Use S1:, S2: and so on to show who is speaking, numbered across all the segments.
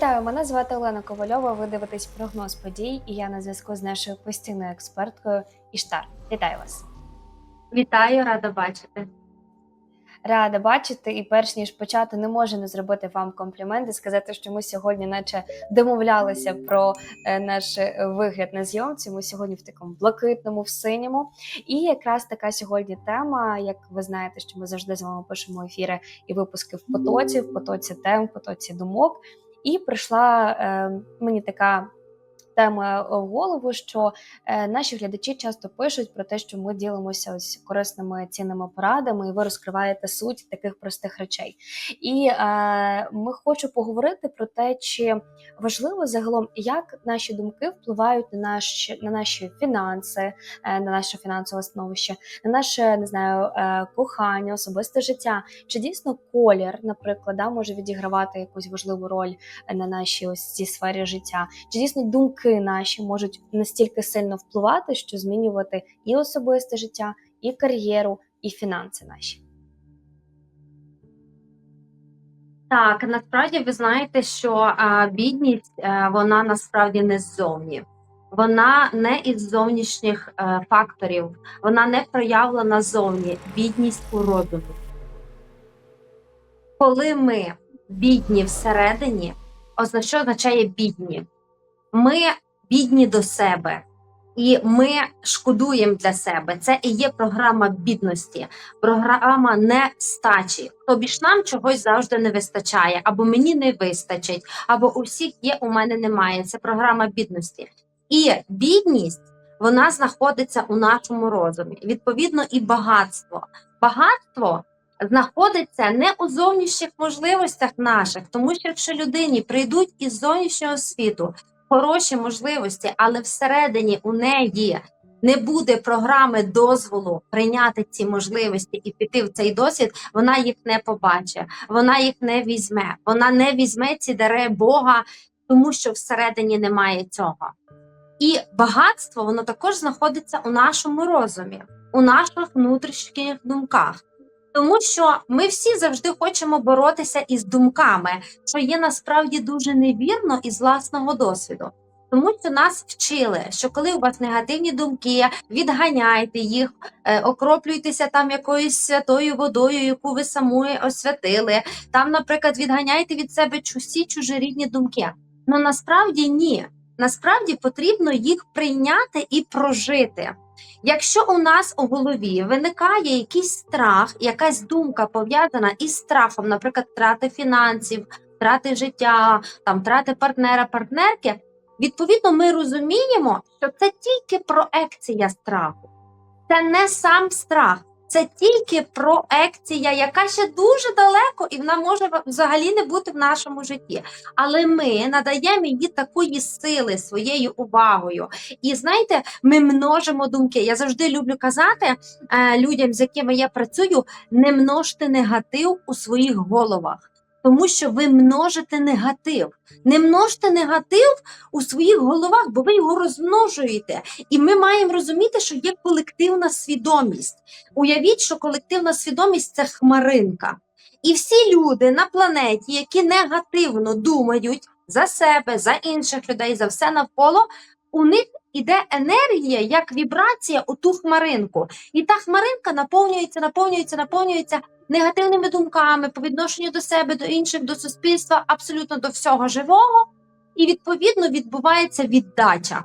S1: Вітаю, мене звати Олена Ковальова. Ви дивитесь прогноз подій, і я на зв'язку з нашою постійною експерткою Іштар. Вітаю вас.
S2: Вітаю, рада бачити.
S1: Рада бачити, і перш ніж почати, не можу не зробити вам комплімент і сказати, що ми сьогодні, наче домовлялися про е, наш е, вигляд на зйомці. Ми сьогодні в такому блакитному, в синьому. І якраз така сьогодні тема. Як ви знаєте, що ми завжди з вами пишемо ефіри і випуски в потоці, в потоці тем, в потоці думок. І прийшла е, мені така. Тема в голову, що е, наші глядачі часто пишуть про те, що ми ділимося ось корисними цінними порадами, і ви розкриваєте суть таких простих речей. І е, ми хочу поговорити про те, чи важливо загалом, як наші думки впливають на наші на наші фінанси, е, на наше фінансове становище, на наше не знаю, е, кохання, особисте життя. Чи дійсно колір, наприклад, да, може відігравати якусь важливу роль на нашій ось цій сфері життя? Чи дійсно думки наші можуть настільки сильно впливати, що змінювати і особисте життя, і кар'єру, і фінанси наші?
S2: Так, насправді ви знаєте, що а, бідність е, вона насправді не ззовні. Вона не із зовнішніх е, факторів, вона не проявлена зовні. Бідність у. Коли ми бідні всередині, що означає бідні? Ми бідні до себе, і ми шкодуємо для себе. Це і є програма бідності, програма нестачі. Тобі ж нам чогось завжди не вистачає, або мені не вистачить, або у всіх є, у мене немає. Це програма бідності. І бідність вона знаходиться у нашому розумі. Відповідно, і багатство. Багатство знаходиться не у зовнішніх можливостях наших, тому що якщо людині прийдуть із зовнішнього світу хороші можливості, але всередині у неї не буде програми дозволу прийняти ці можливості і піти в цей досвід, вона їх не побачить, вона їх не візьме, вона не візьме ці дари Бога, тому що всередині немає цього. І багатство воно також знаходиться у нашому розумі, у наших внутрішніх думках. Тому що ми всі завжди хочемо боротися із думками, що є насправді дуже невірно із власного досвіду. Тому що нас вчили, що коли у вас негативні думки, відганяйте їх, е, окроплюйтеся там якоюсь святою водою, яку ви самої освятили. Там, наприклад, відганяйте від себе всі чужорідні думки. Ну насправді ні. Насправді потрібно їх прийняти і прожити. Якщо у нас у голові виникає якийсь страх, якась думка пов'язана із страхом, наприклад, втрати фінансів, втрати життя, там втрати партнера, партнерки, відповідно, ми розуміємо, що це тільки проекція страху, це не сам страх. Це тільки проекція, яка ще дуже далеко, і вона може взагалі не бути в нашому житті. Але ми надаємо їй такої сили своєю увагою. І знаєте, ми множимо думки. Я завжди люблю казати е, людям, з якими я працюю, не множте негатив у своїх головах. Тому що ви множите негатив. Не множте негатив у своїх головах, бо ви його розмножуєте. І ми маємо розуміти, що є колективна свідомість. Уявіть, що колективна свідомість це хмаринка. І всі люди на планеті, які негативно думають за себе, за інших людей, за все навколо, у них іде енергія як вібрація у ту хмаринку. І та хмаринка наповнюється, наповнюється, наповнюється негативними думками по відношенню до себе, до інших, до суспільства, абсолютно до всього живого. І відповідно відбувається віддача.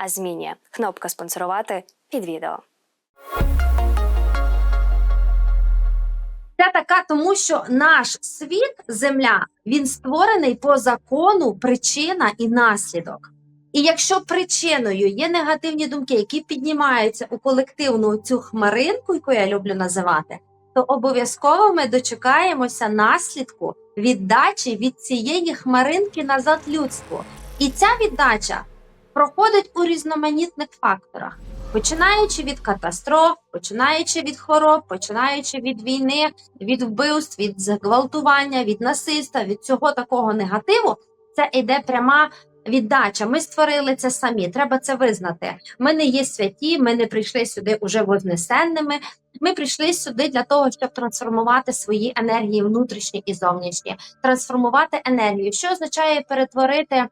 S1: а змінює. Кнопка спонсорувати під відео.
S2: Це така, тому що наш світ, земля, він створений по закону причина і наслідок. І якщо причиною є негативні думки, які піднімаються у колективну цю хмаринку, яку я люблю називати, то обов'язково ми дочекаємося наслідку віддачі від цієї хмаринки назад людству. І ця віддача проходить у різноманітних факторах, починаючи від катастроф, починаючи від хвороб, починаючи від війни, від вбивств, від зґвалтування, від насильства, від цього такого негативу, це йде пряма віддача. Ми створили це самі. Треба це визнати. Ми не є святі, ми не прийшли сюди уже вознесенними. Ми прийшли сюди для того, щоб трансформувати свої енергії внутрішні і зовнішні, трансформувати енергію, що означає перетворити е,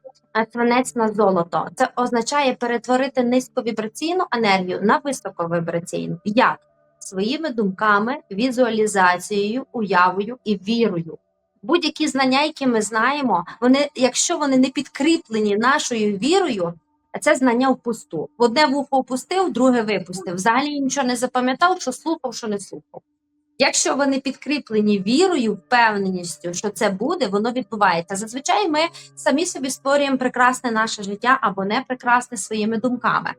S2: свинець на золото. Це означає перетворити низьковібраційну енергію на високовібраційну. Як? Своїми думками, візуалізацією, уявою і вірою. Будь-які знання, які ми знаємо, вони, якщо вони не підкріплені нашою вірою, це знання впусту. Одне вухо впустив, друге випустив. Взагалі нічого не запам'ятав, що слухав, що не слухав. Якщо вони підкріплені вірою, впевненістю, що це буде, воно відбувається. Зазвичай ми самі собі створюємо прекрасне наше життя або не прекрасне своїми думками.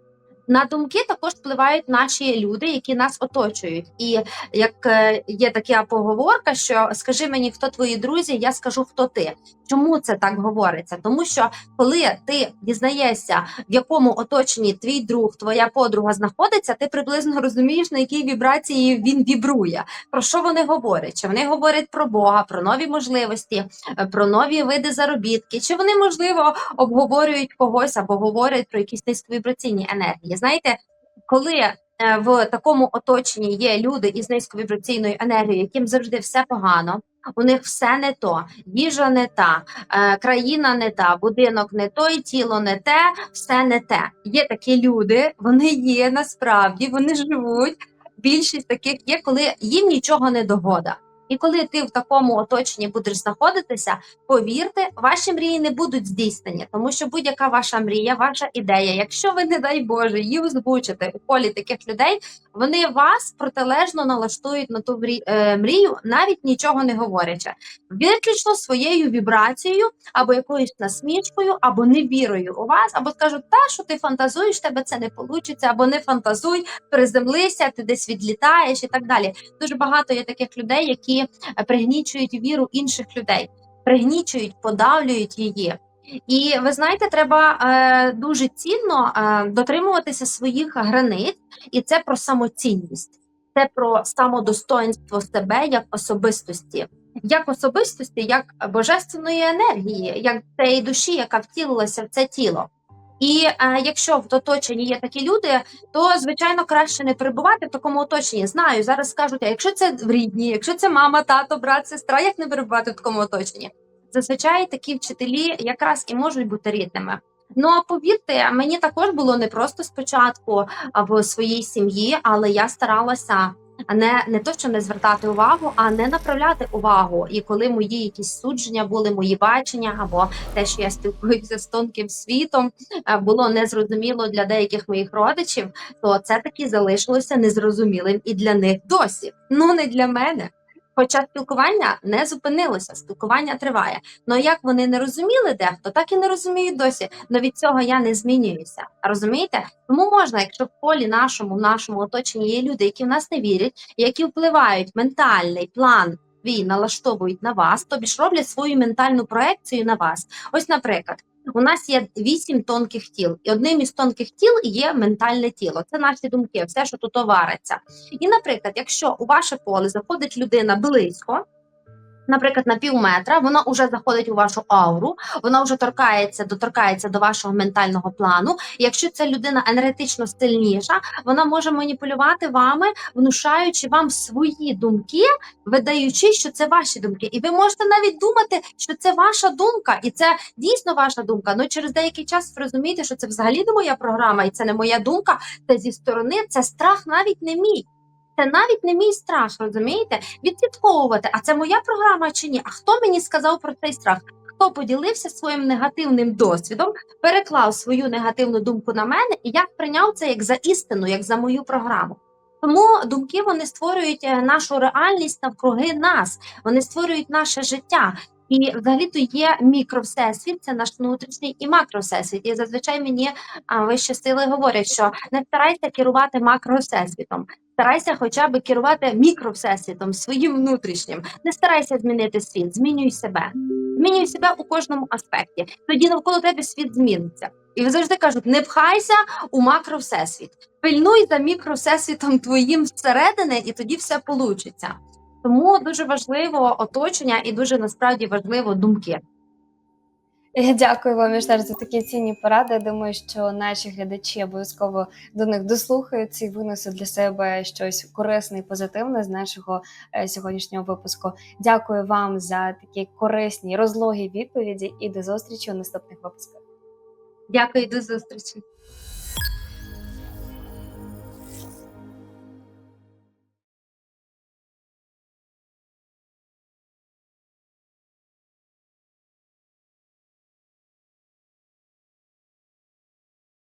S2: На думки також впливають наші люди, які нас оточують. І як е, є така поговорка, що скажи мені, хто твої друзі, я скажу, хто ти. Чому це так говориться? Тому що коли ти дізнаєшся, в якому оточенні твій друг, твоя подруга знаходиться, ти приблизно розумієш, на якій вібрації він вібрує. Про що вони говорять? Чи вони говорять про Бога, про нові можливості, е, про нові види заробітки? Чи вони можливо обговорюють когось або говорять про якісь низьковібраційні енергії? Знаєте, коли е, в такому оточенні є люди із низьковібраційною енергією, яким завжди все погано. У них все не то, їжа не та, е, країна не та, будинок не той, тіло не те, все не те. Є такі люди, вони є насправді, вони живуть. Більшість таких є, коли їм нічого не догода. І коли ти в такому оточенні будеш знаходитися, повірте, ваші мрії не будуть здійснені, тому що будь-яка ваша мрія, ваша ідея, якщо ви, не дай Боже, її озвучите у полі таких людей, вони вас протилежно налаштують на ту е, мрію, навіть нічого не говорячи, виключно своєю вібрацією або якоюсь насмішкою, або невірою у вас, або скажуть, та що ти фантазуєш, тебе це не вийде, або не фантазуй, приземлися, ти десь відлітаєш і так далі. Дуже багато є таких людей, які пригнічують віру інших людей, пригнічують, подавлюють її. І ви знаєте, треба е, дуже цінно е, дотримуватися своїх границь, і це про самоцінність, це про самодостоинство себе як особистості, як особистості, як божественної енергії, як цієї душі, яка втілилася в це тіло. І е, якщо в оточенні є такі люди, то звичайно краще не перебувати в такому оточенні. Знаю, зараз скажуть, а якщо це в рідні, якщо це мама, тато, брат, сестра, як не перебувати в такому оточенні? Зазвичай такі вчителі якраз і можуть бути рідними. Ну а повірте, мені також було непросто спочатку в своїй сім'ї, але я старалася не, не то, що не звертати увагу, а не направляти увагу. І коли мої якісь судження були, мої бачення, або те, що я спілкуюся з тонким світом, е, було незрозуміло для деяких моїх родичів, то це таки залишилося незрозумілим і для них досі. Ну не для мене. Хоча спілкування не зупинилося, спілкування триває. Ну як вони не розуміли дехто, так і не розуміють досі. Но від цього я не змінююся. Розумієте? Тому можна, якщо в полі нашому, в нашому оточенні є люди, які в нас не вірять, які впливають ментальний план. Свій налаштовують на вас, тобі ж роблять свою ментальну проекцію на вас. Ось, наприклад, у нас є вісім тонких тіл, і одним із тонких тіл є ментальне тіло. Це наші думки, все, що тут вариться. І, наприклад, якщо у ваше поле заходить людина близько, наприклад, на пів метра, вона вже заходить у вашу ауру, вона вже торкається, доторкається до вашого ментального плану. Якщо ця людина енергетично сильніша, вона може маніпулювати вами, внушаючи вам свої думки, видаючи, що це ваші думки. І ви можете навіть думати, що це ваша думка, і це дійсно ваша думка. Ну через деякий час ви розумієте, що це взагалі не моя програма, і це не моя думка. Це зі сторони, це страх навіть не мій. Це навіть не мій страх, розумієте? Відслідковувати, а це моя програма чи ні? А хто мені сказав про цей страх? Хто поділився своїм негативним досвідом, переклав свою негативну думку на мене, і я прийняв це як за істину, як за мою програму. Тому думки вони створюють е, нашу реальність навкруги нас, вони створюють наше життя. І взагалі-то є мікровсесвіт, це наш внутрішній і макровсесвіт. І зазвичай мені а, вищі сили говорять, що не старайся керувати макровсесвітом, старайся хоча б керувати мікровсесвітом, своїм внутрішнім. Не старайся змінити світ, змінюй себе. Змінюй себе у кожному аспекті. Тоді навколо тебе світ зміниться. І завжди кажуть: не пхайся у макровсесвіт. Пильнуй за мікровсесвітом твоїм всередини, і тоді все получиться. Тому дуже важливо оточення і дуже насправді важливо думки.
S1: Я дякую вам Міштар, за такі цінні поради. Я думаю, що наші глядачі обов'язково до них дослухаються і винесуть для себе щось корисне і позитивне з нашого е, сьогоднішнього випуску. Дякую вам за такі корисні розлогі відповіді і до зустрічі у наступних випусках.
S2: Дякую, до зустрічі.